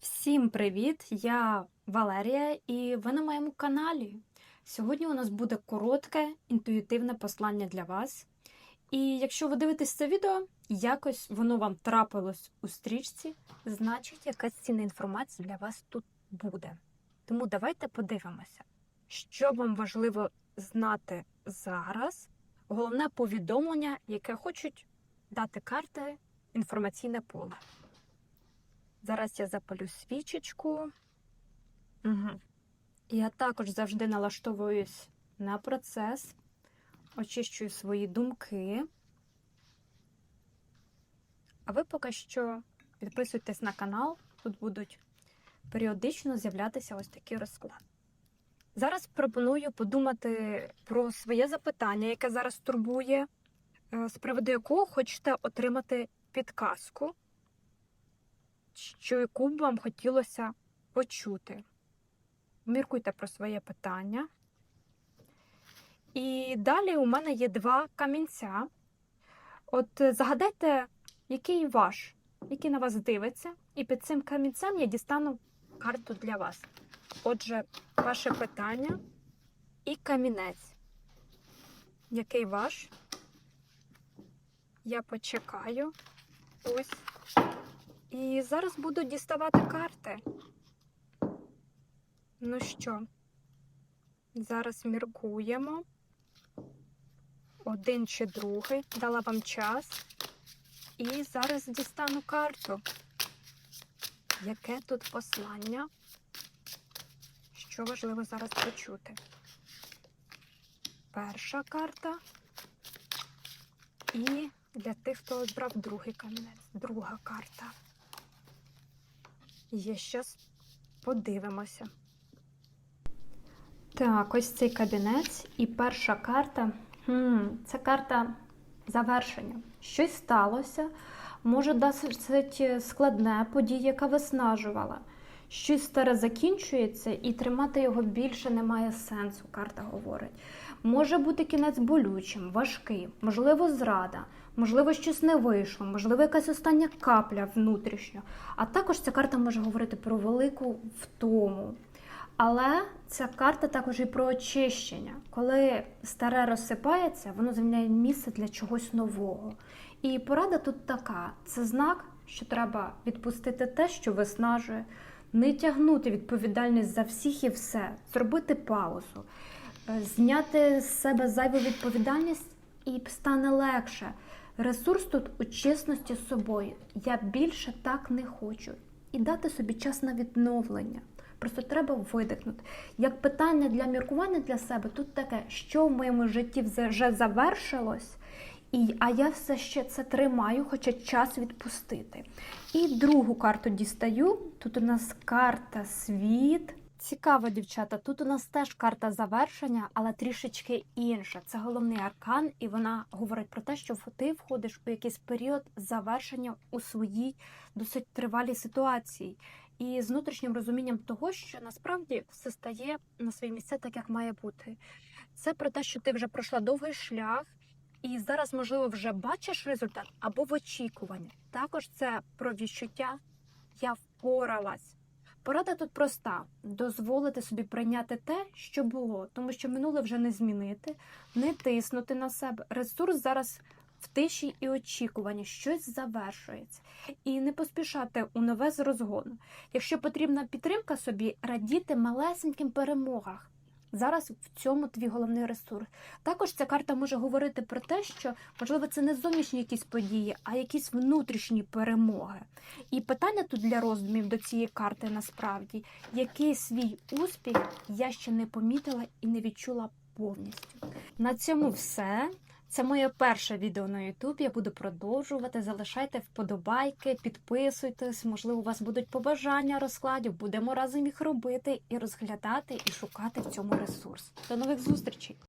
Всім привіт! Я Валерія, і ви на моєму каналі. Сьогодні у нас буде коротке інтуїтивне послання для вас. І якщо ви дивитесь це відео, якось воно вам трапилось у стрічці, значить, якась цінна інформація для вас тут буде. Тому давайте подивимося, що вам важливо знати зараз. Головне повідомлення, яке хочуть дати карти інформаційне поле. Зараз я запалю свічечку. Угу. Я також завжди налаштовуюсь на процес, очищую свої думки. А ви поки що підписуйтесь на канал, тут будуть періодично з'являтися ось такі розклади. Зараз пропоную подумати про своє запитання, яке зараз турбує, е, з приводу якого хочете отримати підказку що яку б вам хотілося почути. Міркуйте про своє питання. І далі у мене є два камінця. От е, загадайте, який ваш, який на вас дивиться, і під цим камінцем я дістану карту для вас. Отже, ваше питання і камінець. Який ваш? Я почекаю. Ось. І зараз буду діставати карти. Ну що, зараз міркуємо. Один чи другий. Дала вам час. І зараз дістану карту. Яке тут послання? Що важливо зараз почути? Перша карта. І для тих, хто обрав другий камінець, друга карта. Є щось подивимося. Так, ось цей кабінець і перша карта. Це карта завершення. Щось сталося. Може, досить складне подія, яка виснажувала. Щось старе закінчується, і тримати його більше немає сенсу, карта говорить. Може бути кінець болючим, важким, можливо, зрада, можливо, щось не вийшло, можливо, якась остання капля внутрішня. А також ця карта може говорити про велику втому. Але ця карта також і про очищення. Коли старе розсипається, воно звільняє місце для чогось нового. І порада тут така: це знак, що треба відпустити те, що виснажує, не тягнути відповідальність за всіх і все, зробити паузу, е, зняти з себе зайву відповідальність і стане легше. Ресурс тут у чесності з собою. Я більше так не хочу. І дати собі час на відновлення. Просто треба видихнути. Як питання для міркування для себе, тут таке, що в моєму житті вже завершилось, і, а я все ще це тримаю, хоча час відпустити. І другу карту дістаю. Тут у нас карта світ. Цікаво, дівчата. Тут у нас теж карта завершення, але трішечки інша. Це головний аркан, і вона говорить про те, що ти входиш у якийсь період завершення у своїй досить тривалій ситуації. І з внутрішнім розумінням того, що насправді все стає на свої місця так, як має бути. Це про те, що ти вже пройшла довгий шлях. І зараз, можливо, вже бачиш результат або в очікуванні. Також це про відчуття я впоралась. Порада тут проста: дозволити собі прийняти те, що було, тому що минуле вже не змінити, не тиснути на себе. Ресурс зараз в тиші і очікуванні, щось завершується. І не поспішати у нове з розгону. Якщо потрібна підтримка собі, радіти малесеньким перемогах. Зараз в цьому твій головний ресурс. Також ця карта може говорити про те, що можливо це не зовнішні якісь події, а якісь внутрішні перемоги. І питання тут для роздумів до цієї карти насправді, який свій успіх я ще не помітила і не відчула повністю. На цьому все. Це моє перше відео на YouTube, Я буду продовжувати. Залишайте вподобайки, підписуйтесь. Можливо, у вас будуть побажання розкладів. Будемо разом їх робити і розглядати, і шукати в цьому ресурс. До нових зустрічей!